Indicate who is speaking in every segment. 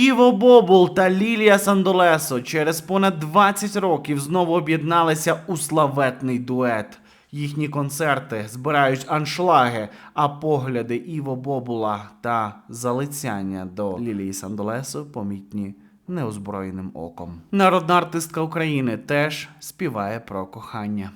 Speaker 1: Іво Бобул та Лілія Сандолесо через понад 20 років знову об'єдналися у славетний дует. Їхні концерти збирають аншлаги, а погляди Іво Бобула та залицяння до Лілії Сандолесо помітні неозброєним оком. Народна артистка України теж співає про кохання.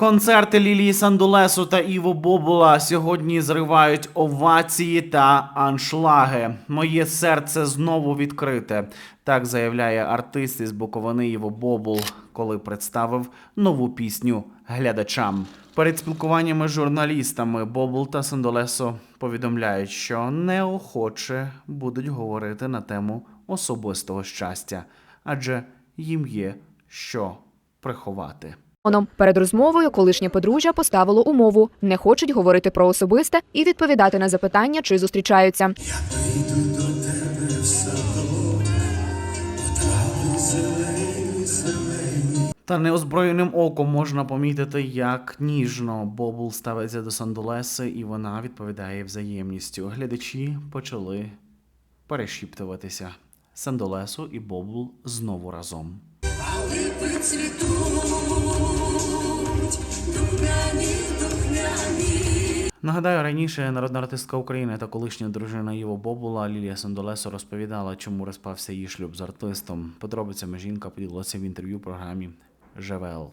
Speaker 1: Концерти Лілії Сандулесу та Іво Бобула сьогодні зривають овації та аншлаги. Моє серце знову відкрите. Так заявляє артист із Буковини Іво Бобул, коли представив нову пісню глядачам. Перед спілкуваннями з журналістами Бобул та Сандолесо повідомляють, що неохоче будуть говорити на тему особистого щастя, адже їм є що приховати.
Speaker 2: Оном перед розмовою колишнє подружжя поставило умову не хочуть говорити про особисте і відповідати на запитання, чи зустрічаються.
Speaker 1: Та неозброєним оком можна помітити, як ніжно Бобул ставиться до Сандолеси, і вона відповідає взаємністю. Глядачі почали перешіптуватися. Сандолесу і Бобул знову разом.
Speaker 3: Липи цвітуть, духмяні, духмяні.
Speaker 1: Нагадаю, раніше народна артистка України та колишня дружина Іво Бобула Лілія Сандолесо розповідала, чому розпався її шлюб з артистом. Подробицями жінка поділилася в інтерв'ю програмі ЖВЛ.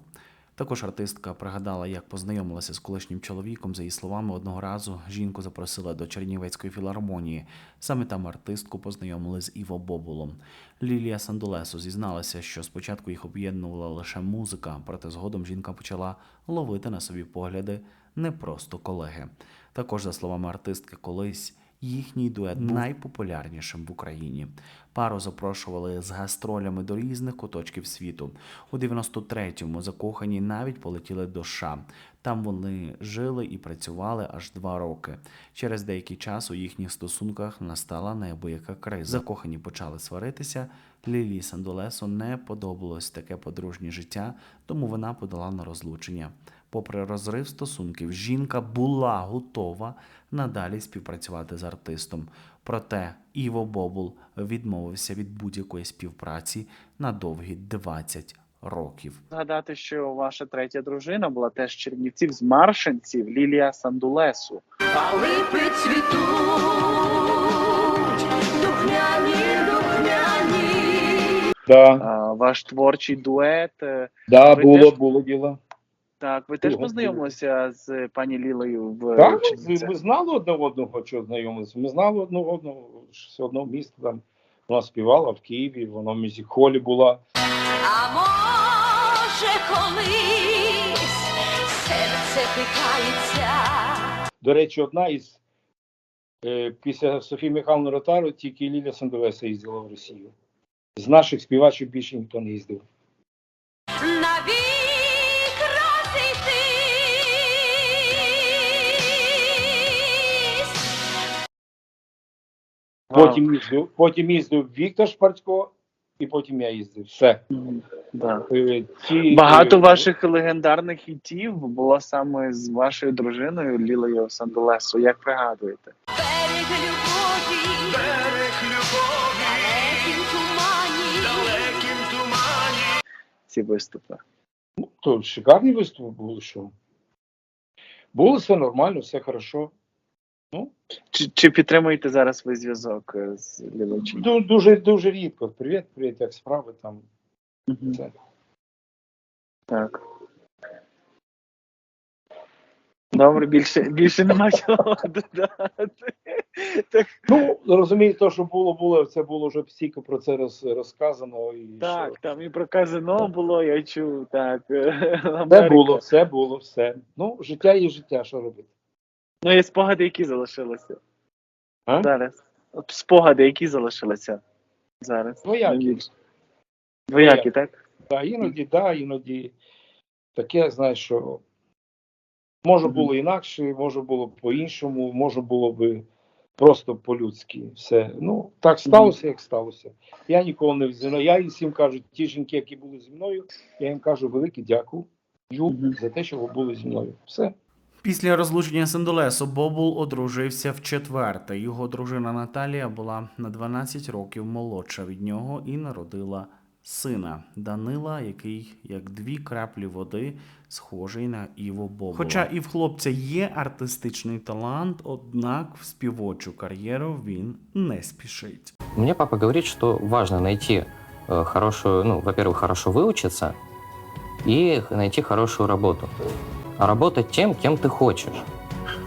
Speaker 1: Також артистка пригадала, як познайомилася з колишнім чоловіком. За її словами, одного разу жінку запросила до Чернівецької філармонії. Саме там артистку познайомили з Іво Бобулом. Лілія Сандолесо зізналася, що спочатку їх об'єднувала лише музика, проте згодом жінка почала ловити на собі погляди не просто колеги. Також, за словами артистки, колись їхній дует був найпопулярнішим в Україні. Пару запрошували з гастролями до різних куточків світу. У 93-му закохані навіть полетіли до США. Там вони жили і працювали аж два роки. Через деякий час у їхніх стосунках настала неабияка криза. Закохані почали сваритися. Лілії Сандолесо не подобалось таке подружнє життя, тому вона подала на розлучення. Попри розрив стосунків, жінка була готова надалі співпрацювати з артистом. Проте Іво Бобул відмовився від будь-якої співпраці на довгі 20 років.
Speaker 4: Згадати, що ваша третя дружина була теж Чернівців з Маршинців Лілія Сандулесу.
Speaker 3: А липи цвітуть, духмяні.
Speaker 5: Да,
Speaker 4: А, Ваш творчий дует. е,
Speaker 5: да,
Speaker 4: Ви
Speaker 5: було,
Speaker 4: теж-
Speaker 5: було діло.
Speaker 4: Так, ви теж познайомилися з пані Лілею в
Speaker 5: Так, ми, ми знали одне одного, що знайомилися. Ми знали одне одного з одного міста. Там вона співала в Києві, вона в мюзик-холі була.
Speaker 3: А може колись серце пихається.
Speaker 5: До речі, одна із е, після Софії Михайловни Ротару тільки Ліля Сандовеса їздила в Росію. З наших співачок більше ніхто не їздив. Потім їздив, потім їздив Віктор Шпарцько, і потім я їздив. Все.
Speaker 4: Да.
Speaker 5: Е, ці,
Speaker 4: Багато ваших легендарних хітів було саме з вашою дружиною Лілею Сандулесу. Як пригадуєте?
Speaker 3: Берег любові, берег любові,
Speaker 4: Ці виступи?
Speaker 5: Ну, то шикарні виступи були, що. Було все нормально, все хорошо. Ну,
Speaker 4: Чи, чи підтримуєте зараз ви зв'язок е, з лівочем?
Speaker 5: ду- дуже, дуже рідко. Привіт, привіт, як справи там.
Speaker 4: Мгм.
Speaker 5: Це.
Speaker 4: Так. Добре, більше, більше нема чого додати. Так,
Speaker 5: Ну, розумієте, то, що було, було, це було вже стільки про це роз, розказано. І
Speaker 4: так,
Speaker 5: що.
Speaker 4: там і про казино було, я чув, так.
Speaker 5: Все було, все було, все. Ну, життя є життя, що робити.
Speaker 4: Ну, є спогади, які залишилися.
Speaker 5: А?
Speaker 4: Зараз. Спогади, які залишилися зараз.
Speaker 5: Двоякі.
Speaker 4: Двоякі, так?
Speaker 5: Да, іноді, да, іноді таке, знаєш, що може було інакше, може було б по-іншому, може було би просто по-людськи. Все. Ну, так сталося, як сталося. Я нікого не взяв. Я і всім кажу, ті жінки, які були зі мною, я їм кажу велике дякую за те, що ви були зі мною. Все.
Speaker 1: Після розлучення Сендолесу Бобул одружився вчетверте. Його дружина Наталія була на 12 років молодша від нього і народила сина Данила, який як дві краплі води схожий на Іво Бобула. Хоча і в хлопця є артистичний талант, однак в співочу кар'єру він не спішить.
Speaker 6: Мне папа говорит, что важно найти э, хорошую, ну, во-первых, хорошо выучиться и найти хорошую работу. А работать тем, кем ты хочешь.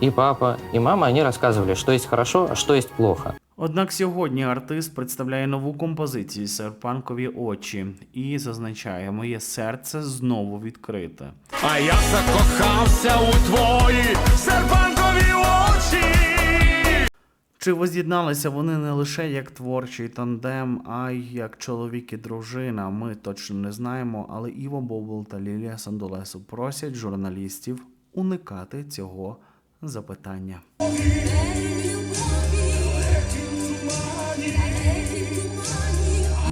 Speaker 6: И папа, и мама, они рассказывали, что есть хорошо, а что есть плохо.
Speaker 1: Однак сьогодні артист представляє нову композицію серпанкові очі і зазначає, моє серце знову відкрите.
Speaker 7: А я закохався у твої серпанкові очі.
Speaker 1: Чи воз'єдналися вони не лише як творчий тандем, а й як чоловік і дружина? Ми точно не знаємо, але Іво Бобул та Лілія Сандолесу просять журналістів уникати цього запитання.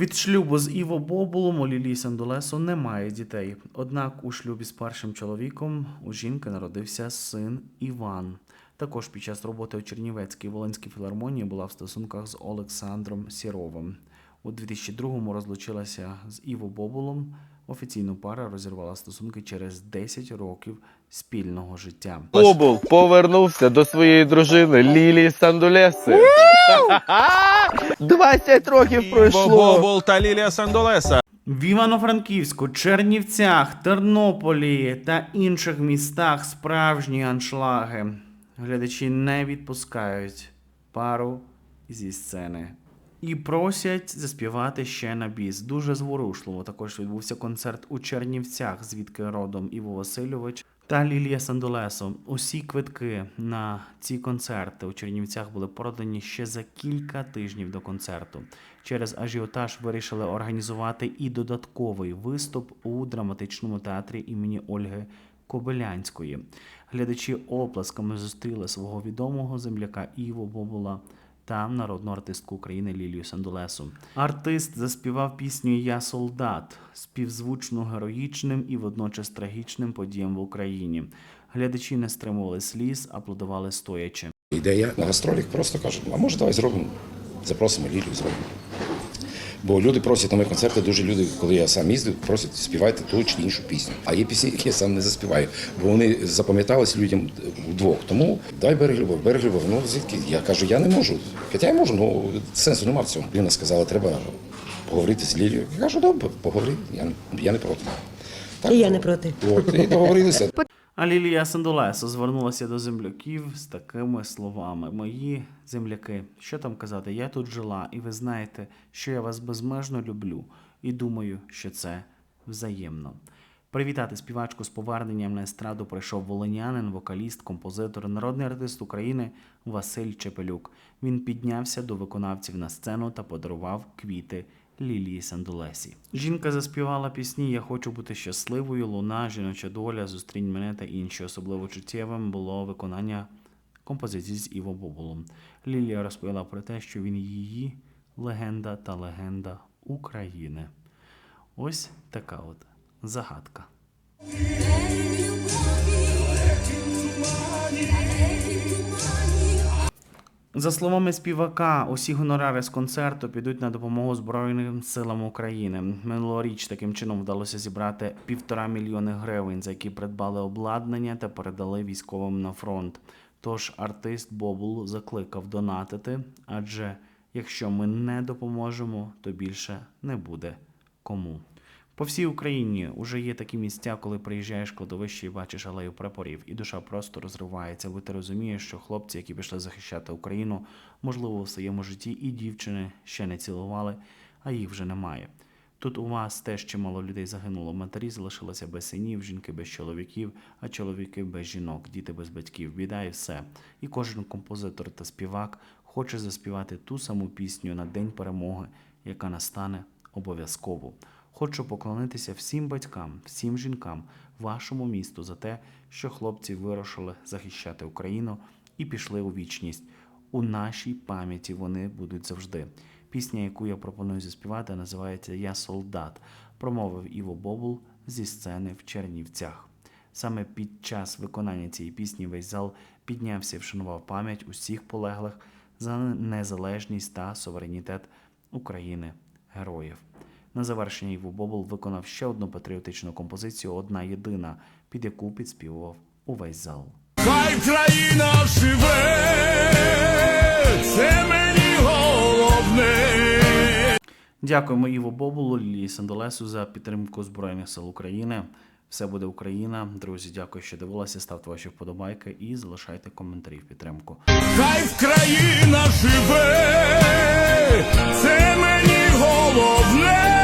Speaker 1: Від шлюбу з Іво Бобулом Лілії Сандолесу немає дітей. Однак у шлюбі з першим чоловіком у жінки народився син Іван. Також під час роботи у Чернівецькій Волинській філармонії була в стосунках з Олександром Сіровим. У 2002-му розлучилася з Іво Бобулом. Офіційно пара розірвала стосунки через 10 років спільного життя.
Speaker 8: Бобул повернувся до своєї дружини Лілії Сандулеси. 20 років пройшло.
Speaker 7: Бобол та Лілія Сандолеса.
Speaker 1: В Івано-Франківську, Чернівцях, Тернополі та інших містах справжні аншлаги. Глядачі не відпускають пару зі сцени. І просять заспівати ще на біс. Дуже зворушливо. Також відбувся концерт у Чернівцях, звідки родом Іво Васильович та Лілія Сандолесо. Усі квитки на ці концерти у Чернівцях були продані ще за кілька тижнів до концерту. Через ажіотаж вирішили організувати і додатковий виступ у драматичному театрі імені Ольги Кобилянської. Глядачі оплесками зустріли свого відомого земляка Іво Бобула та народну артистку України Лілію Сандулесу. Артист заспівав пісню Я солдат, співзвучно героїчним і водночас трагічним подіям в Україні. Глядачі не стримували сліз, аплодували стоячи.
Speaker 9: Ідея на гастролях просто кажуть, а може давай зробимо, запросимо Лілію, зробимо. Бо люди просять на мої концерти, дуже люди, коли я сам їздив, просять співайте ту чи іншу пісню. А є пісні, які я сам не заспіваю, бо вони запам'яталися людям вдвох. Тому дай берег любов, берег любов. Ну звідки? Я кажу, я не можу. Хоча я можу, ну сенсу нема в цьому. Ліна сказала, треба поговорити з Лілією. Я кажу, добре, поговори, я, не- я не проти. Так,
Speaker 10: І я не проти.
Speaker 9: От, і договорилися.
Speaker 1: А Лілія Сандулесо звернулася до земляків з такими словами: Мої земляки, що там казати, я тут жила, і ви знаєте, що я вас безмежно люблю, і думаю, що це взаємно. Привітати співачку з поверненням на естраду прийшов волинянин, вокаліст, композитор, народний артист України Василь Чепелюк. Він піднявся до виконавців на сцену та подарував квіти Лілії Сандулесі. Жінка заспівала пісні Я хочу бути щасливою, луна, жіноча доля, зустрінь мене та інші. Особливо чуттєвим було виконання композиції з Іво Бобулом. Лілія розповіла про те, що він її легенда та легенда України. Ось така от загадка. За словами співака, усі гонорари з концерту підуть на допомогу Збройним силам України. Минулоріч таким чином вдалося зібрати півтора мільйони гривень, за які придбали обладнання та передали військовим на фронт. Тож артист Бобул закликав донатити, адже якщо ми не допоможемо, то більше не буде кому. По всій Україні вже є такі місця, коли приїжджаєш кладовище і бачиш алею прапорів, і душа просто розривається, бо ти розумієш, що хлопці, які пішли захищати Україну, можливо, в своєму житті і дівчини ще не цілували, а їх вже немає. Тут у вас теж чимало людей загинуло. Матері залишилися без синів, жінки без чоловіків, а чоловіки без жінок, діти без батьків. Біда і все. І кожен композитор та співак хоче заспівати ту саму пісню на День перемоги, яка настане обов'язково. Хочу поклонитися всім батькам, всім жінкам, вашому місту за те, що хлопці вирушили захищати Україну і пішли у вічність. У нашій пам'яті вони будуть завжди. Пісня, яку я пропоную заспівати, називається Я солдат, промовив Іво Бобул зі сцени в Чернівцях. Саме під час виконання цієї пісні весь зал піднявся і вшанував пам'ять усіх полеглих за незалежність та суверенітет України, героїв. На завершення Іво Бобул виконав ще одну патріотичну композицію Одна єдина, під яку підспівував увесь зал.
Speaker 7: Хай країна живе, це мені головне.
Speaker 1: Дякуємо Іво Бобулу, Лілії Сандолесу за підтримку Збройних сил України. Все буде Україна. Друзі, дякую, що дивилися. Ставте ваші вподобайки і залишайте коментарі в підтримку.
Speaker 7: Хай країна живе, це мені головне.